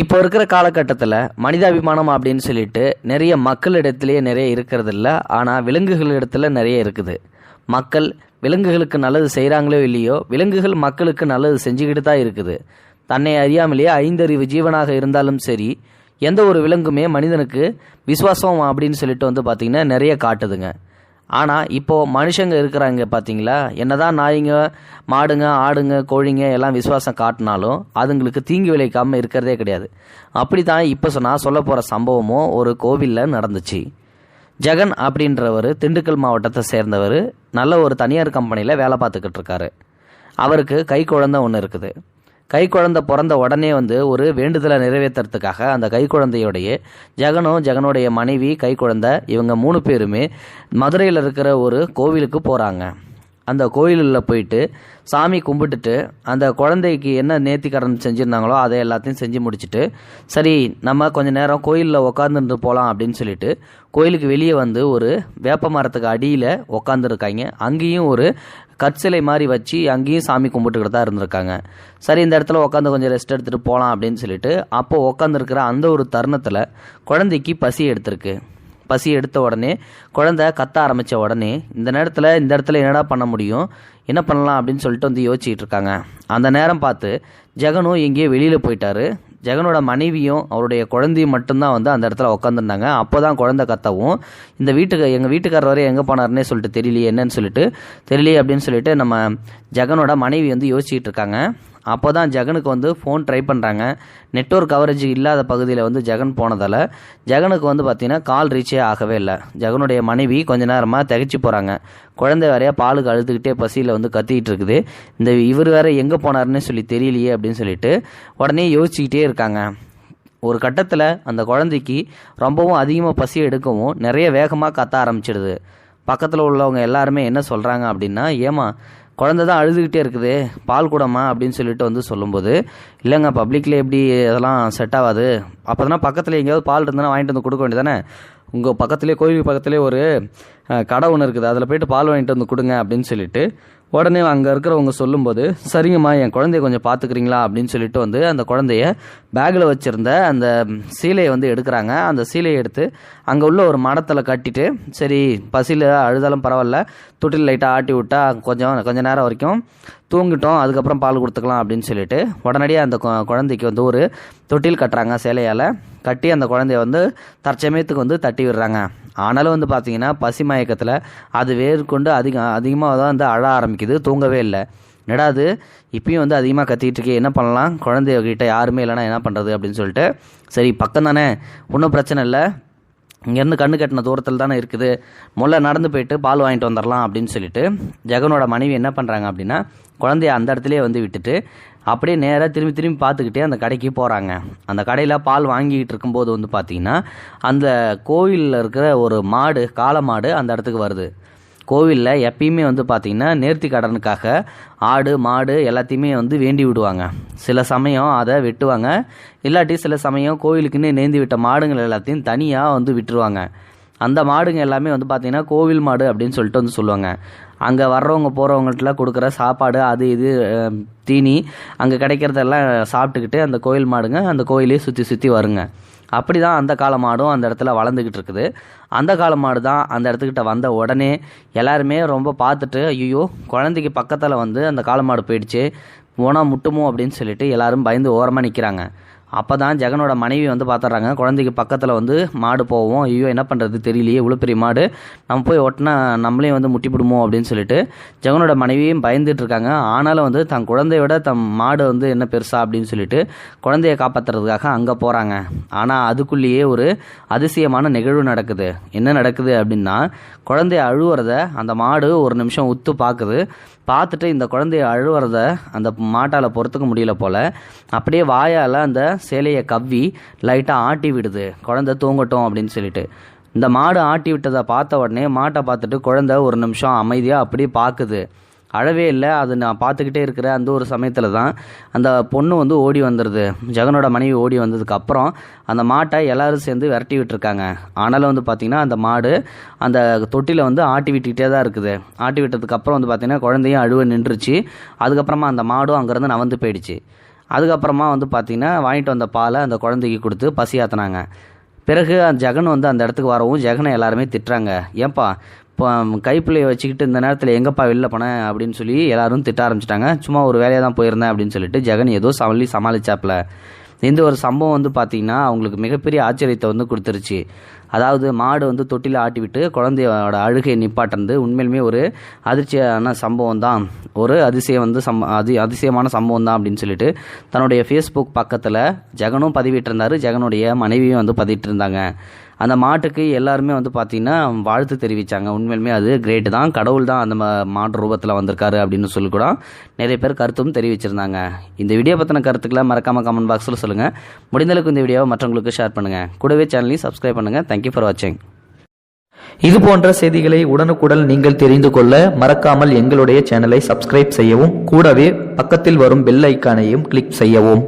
இப்போ இருக்கிற காலகட்டத்தில் மனிதாபிமானம் அப்படின்னு சொல்லிட்டு நிறைய மக்களிடத்துலேயே நிறைய இருக்கிறது இல்லை ஆனால் விலங்குகளிடத்துல நிறைய இருக்குது. மக்கள் விலங்குகளுக்கு நல்லது செய்கிறாங்களோ இல்லையோ விலங்குகள் மக்களுக்கு நல்லது செஞ்சுக்கிட்டு தான் இருக்குது. தன்னை அறியாமலேயே ஐந்தறிவு ஜீவனாக இருந்தாலும் சரி எந்த ஒரு விலங்குமே மனிதனுக்கு விசுவாசம் அப்படின்னு சொல்லிட்டு வந்து பார்த்திங்கன்னா நிறைய காட்டுதுங்க. ஆனால் இப்போது மனுஷங்க இருக்கிறாங்க பார்த்தீங்களா என்னதான் நாய்ங்க மாடுங்க ஆடுங்க கோழிங்க எல்லாம் விசுவாசம் காட்டினாலும் அதுங்களுக்கு தீங்கு விளைவிக்காமல் இருக்கிறதே கிடையாது. அப்படி தான் இப்போ நான் சொல்ல போகிற சம்பவமும் ஒரு கோவிலில் நடந்துச்சு. ஜெகன் அப்படின்றவர் திண்டுக்கல் மாவட்டத்தை சேர்ந்தவர் நல்ல ஒரு தனியார் கம்பெனியில் வேலை பார்த்துக்கிட்டு இருக்காரு. அவருக்கு கை குழந்தை ஒன்று இருக்குது. கை குழந்தை பிறந்த உடனே வந்து ஒரு வேண்டுதலை நிறைவேற்றுறதுக்காக அந்த கை குழந்தையோடைய ஜெகனும் ஜெகனுடைய மனைவி கை குழந்தை இவங்க மூணு பேருமே மதுரையில் இருக்கிற ஒரு கோவிலுக்கு போகிறாங்க அந்த கோயிலில் போயிட்டு சாமி கும்பிட்டுட்டு அந்த குழந்தைக்கு என்ன நேர்த்தி கடன் செஞ்சுருந்தாங்களோ அதை எல்லாத்தையும் செஞ்சு முடிச்சுட்டு சரி நம்ம கொஞ்சம் நேரம் கோயிலில் உக்காந்துட்டு போகலாம் அப்படின்னு சொல்லிட்டு கோயிலுக்கு வெளியே வந்து ஒரு வேப்ப மரத்துக்கு அடியில் உக்காந்துருக்காங்க. அங்கேயும் ஒரு கற்சிலை மாதிரி வச்சு அங்கேயும் சாமி கும்பிட்டுக்கிட்டு தான் இருந்திருக்காங்க. சரி இந்த இடத்துல உட்காந்து கொஞ்சம் ரெஸ்ட் எடுத்துகிட்டு போகலாம் அப்படின்னு சொல்லிட்டு அப்போது உட்காந்துருக்கிற அந்த ஒரு தருணத்தில் குழந்தைக்கு பசி எடுத்திருக்கு. பசி எடுத்த உடனே குழந்தை கத்த ஆரம்பித்த உடனே இந்த நேரத்தில் இந்த இடத்துல என்னடா பண்ண முடியும்? என்ன பண்ணலாம் அப்படின்னு சொல்லிட்டு வந்து யோசிச்சுட்டு இருக்காங்க. அந்த நேரம் பார்த்து ஜெகனும் எங்கேயோ வெளியில் போயிட்டாரு. ஜெகனோட மனைவியும் அவருடைய குழந்தையும் மட்டும்தான் வந்து அந்த இடத்துல உட்காந்துருந்தாங்க அப்போ தான் குழந்தை கத்தவும் இந்த வீட்டுக்கு எங்கள் வீட்டுக்காரர் வரை எங்கே போனாருன்னே சொல்லிட்டு தெரியலையே என்னன்னு சொல்லிட்டு தெரியலையே அப்படின்னு சொல்லிட்டு நம்ம ஜெகனோட மனைவி வந்து யோசிச்சுட்டு இருக்காங்க. அப்போ தான் ஜெகனுக்கு வந்து ஃபோன் ட்ரை பண்ணுறாங்க நெட்ஒர்க் கவரேஜ் இல்லாத பகுதியில் வந்து ஜெகன் போனதால் ஜெகனுக்கு வந்து பார்த்திங்கன்னா கால் ரீச்சே ஆகவே இல்லை. ஜெகனுடைய மனைவி கொஞ்ச நேரமாக திகைச்சு போகிறாங்க குழந்தை வேறையா பாலுக்கு அழுதுகிட்டே பசியில் வந்து கத்திக்கிட்டு இருக்குது. இந்த இவர் வேற எங்கே போனாருன்னு சொல்லி தெரியலையே அப்படின்னு சொல்லிட்டு உடனே யோசிச்சுக்கிட்டே இருக்காங்க. ஒரு கட்டத்தில் அந்த குழந்தைக்கு ரொம்பவும் அதிகமாக பசி எடுக்கவும் நிறைய வேகமாக கத்த ஆரம்பிச்சிடுது. பக்கத்தில் உள்ளவங்க எல்லாருமே என்ன சொல்கிறாங்க அப்படின்னா ஏமா குழந்த தான் அழுதுகிட்டே இருக்குது பால் கூடமா அப்படின்னு சொல்லிட்டு வந்து சொல்லும்போது இல்லைங்க பப்ளிக்கில் எப்படி அதெல்லாம் செட் ஆகாது? அப்போ தானே பக்கத்தில் எங்கேயாவது பால் இருந்தால் வாங்கிட்டு வந்து கொடுக்க வேண்டியதானே உங்கள் பக்கத்துலேயே கோயில் பக்கத்துலேயே ஒரு கடை ஒன்று இருக்குது அதில் போயிட்டு பால் வாங்கிட்டு வந்து கொடுங்க அப்படின்னு சொல்லிட்டு உடனே அங்கே இருக்கிறவங்க சொல்லும்போது சரிங்கம்மா என் குழந்தைய கொஞ்சம் பார்த்துக்கிறீங்களா? அப்படின்னு சொல்லிட்டு வந்து அந்த குழந்தைய பேக்கில் வச்சுருந்த அந்த சீலையை வந்து எடுக்கிறாங்க. அந்த சீலையை எடுத்து அங்கே உள்ள ஒரு மடத்தில் கட்டிட்டு சரி பசியில் அழுதாலும் பரவாயில்ல. தொட்டில் லைட்டாக ஆட்டி விட்டா கொஞ்சம் கொஞ்சம் நேரம் வரைக்கும் தூங்கிட்டோம். அதுக்கப்புறம் பால் கொடுத்துக்கலாம் அப்படின்னு சொல்லிட்டு உடனடியாக அந்த குழந்தைக்கு வந்து ஒரு தொட்டில் கட்டுறாங்க சேலையால். கட்டி அந்த குழந்தைய வந்து தற்சமயத்துக்கு வந்து தட்டி விடுறாங்க. ஆனாலும் வந்து பார்த்தீங்கன்னா பசி மயக்கத்தில் அது வேர்க்கொண்டு அதிகம் அதிகமாக தான் வந்து அழ ஆரம்பிக்கும் ஆரம்பிக்குது. தூங்கவே இல்லை. என்னடா அது? இப்பயும் வந்து அதிகமாக கத்திக்கிட்டு இருக்கே என்ன பண்ணலாம்? குழந்தைய கிட்டே யாருமே இல்லைன்னா என்ன பண்ணுறது அப்படின்னு சொல்லிட்டு. சரி பக்கம் தானே. ஒன்றும் பிரச்சனை இல்லை. இங்கேருந்து கண்ணு கட்டின தூரத்தில் தானே இருக்குது. முதல்ல நடந்து போயிட்டு பால் வாங்கிட்டு வந்துடலாம் அப்படின்னு சொல்லிட்டு ஜெகனோட மனைவி என்ன பண்ணுறாங்க அப்படின்னா குழந்தைய அந்த இடத்துலேயே வந்து விட்டுட்டு அப்படியே நேராக திரும்பி திரும்பி பார்த்துக்கிட்டே அந்த கடைக்கு போகிறாங்க அந்த கடையில் பால் வாங்கிக்கிட்டு இருக்கும்போது வந்து பார்த்திங்கன்னா அந்த கோவிலில் இருக்கிற ஒரு மாடு காளை மாடு அந்த இடத்துக்கு வருது. கோவிலில் எப்பயுமே வந்து பார்த்திங்கன்னா நேர்த்தி கடனுக்காக ஆடு மாடு எல்லாத்தையுமே வந்து வேண்டி விடுவாங்க. சில சமயம் அதை வெட்டுவாங்க. இல்லாட்டி சில சமயம் கோவிலுக்குன்னு நேர்ந்து விட்ட மாடுங்கள் எல்லாத்தையும் தனியாக வந்து விட்டுருவாங்க. அந்த மாடுங்க எல்லாமே வந்து பார்த்திங்கன்னா கோவில் மாடு அப்படின்னு சொல்லிட்டு வந்து சொல்லுவாங்க. அங்கே வர்றவங்க போகிறவங்கள்ட்டலாம் கொடுக்குற சாப்பாடு அது இது தீனி அங்கே கிடைக்கிறதெல்லாம் சாப்பிட்டுக்கிட்டு அந்த கோயில் மாடுங்க அந்த கோயிலே சுற்றி சுற்றி வருங்க. அப்படி தான் அந்த கால மாடும் அந்த இடத்துல வளர்ந்துக்கிட்டு இருக்குது. அந்த கால மாடு தான் அந்த இடத்துக்கிட்ட வந்த உடனே எல்லாருமே ரொம்ப பார்த்துட்டு ஐயோ குழந்தைக்கு பக்கத்தில் வந்து அந்த கால மாடு போயிடுச்சு. போனால் முட்டுமோ? அப்படின்னு சொல்லிட்டு எல்லாரும் பயந்து ஓரமாக நிற்கிறாங்க அப்போ தான் ஜெகனோட மனைவி வந்து பார்த்துட்றாங்க குழந்தைக்கு பக்கத்தில் வந்து மாடு போவோம். ஐயோ என்ன பண்ணுறது தெரியலையே. இவ்வளோ பெரிய மாடு. நம்ம போய் ஒட்டினா நம்மளையும் வந்து முட்டிப்பிடுமோ அப்படின்னு சொல்லிட்டு ஜெகனோட மனைவியும் பயந்துட்டு இருக்காங்க. ஆனாலும் வந்து தன் குழந்தையோட விட தன் மாடு வந்து என்ன பெருசா அப்படின்னு சொல்லிட்டு குழந்தைய காப்பாற்றுறதுக்காக அங்கே போகிறாங்க ஆனால் அதுக்குள்ளேயே ஒரு அதிசயமான நிகழ்வு நடக்குது. என்ன நடக்குது அப்படின்னா குழந்தைய அழுவுறத அந்த மாடு ஒரு நிமிஷம் உத்து பார்க்குது பார்த்துட்டு இந்த குழந்தைய அழுவுறத அந்த மாட்டால் பொறுத்துக்க முடியல போல் அப்படியே வாயால் அந்த சேலையை கவ்வி லைட்டாக ஆட்டி விடுது. குழந்தை தூங்கட்டும் அப்படின்னு சொல்லிட்டு. இந்த மாடு ஆட்டி விட்டதை பார்த்த உடனே மாட்டை பார்த்துட்டு குழந்தை ஒரு நிமிஷம் அமைதியாக அப்படியே பார்க்குது. அழவே இல்லை. அது நான் பார்த்துக்கிட்டே இருக்கிற அந்த ஒரு சமயத்தில் தான் அந்த பொண்ணு வந்து ஓடி வந்துடுது ஜெகனோட மனைவி ஓடி வந்ததுக்கு அப்புறம் அந்த மாட்டை எல்லோரும் சேர்ந்து விரட்டி விட்டுருக்காங்க. ஆனாலும் வந்து பார்த்திங்கன்னா அந்த மாடு அந்த தொட்டியில் வந்து ஆட்டி விட்டுக்கிட்டே தான் இருக்குது. ஆட்டி விட்டதுக்கப்புறம் வந்து பார்த்திங்கன்னா குழந்தையும் அழுவ நின்றுச்சு. அதுக்கப்புறமா அந்த மாடும் அங்கேருந்து நவந்து போயிடுச்சு. அதுக்கப்புறமா வந்து பார்த்திங்கன்னா வாங்கிட்டு வந்த பாலை அந்த குழந்தைக்கு கொடுத்து பசி ஆற்றினாங்க பிறகு அந்த ஜெகன் வந்து அந்த இடத்துக்கு வரவும் ஜெகனை எல்லாருமே திட்டுறாங்க. ஏன்பா கைப்பிள்ளையை வச்சுக்கிட்டு இந்த நேரத்தில் எங்கப்பா வெளில போனேன் அப்படின்னு சொல்லி எல்லாரும் திட்ட ஆரம்பிச்சிட்டாங்க. சும்மா ஒரு வேலையாக தான் போயிருந்தேன் அப்படின்னு சொல்லிட்டு ஜெகன் ஏதோ சொல்லி சமாளிச்சாப்புல இந்த ஒரு சம்பவம் வந்து பார்த்திங்கன்னா அவங்களுக்கு மிகப்பெரிய ஆச்சரியத்தை வந்து கொடுத்துருச்சு. அதாவது மாடு வந்து தொட்டியில் ஆட்டி விட்டு குழந்தையோட அழுகையை நிப்பாட்டுறது உண்மையிலுமே ஒரு அதிர்ச்சியான சம்பவம் தான். ஒரு அதிசயம் வந்து சம் அதி அதிசயமான சம்பவம் தான் அப்படின்னு சொல்லிட்டு தன்னுடைய ஃபேஸ்புக் பக்கத்தில் ஜெகனும் பதிவிட்டிருந்தார். ஜெகனுடைய மனைவியும் வந்து பதிவிட்டு இருந்தாங்க அந்த மாட்டுக்கு எல்லாருமே வந்து பார்த்திங்கன்னா வாழ்த்து தெரிவித்தாங்க உண்மையிலுமே அது கிரேட்டு தான். கடவுள் தான் அந்த மாட்டு ரூபத்தில் வந்திருக்காரு அப்படின்னு சொல்லி கூட நிறைய பேர் கருத்தும் தெரிவிச்சிருந்தாங்க. இந்த வீடியோ பற்றின கருத்துக்களை மறக்காமல் கமெண்ட் பாக்ஸில் சொல்லுங்கள் முடிந்தளவுக்கு இந்த வீடியோவை மற்றவங்களுக்கு ஷேர் பண்ணுங்கள் கூடவே சேனலையும் சப்ஸ்கிரைப் பண்ணுங்கள் தேங்க்யூ ஃபார் வாட்சிங் இது போன்ற செய்திகளை உடனுக்குடன் நீங்கள் தெரிந்து கொள்ள மறக்காமல் எங்களுடைய சேனலை சப்ஸ்கிரைப் செய்யவும் கூடவே பக்கத்தில் வரும் பெல் ஐக்கானையும் கிளிக் செய்யவும்.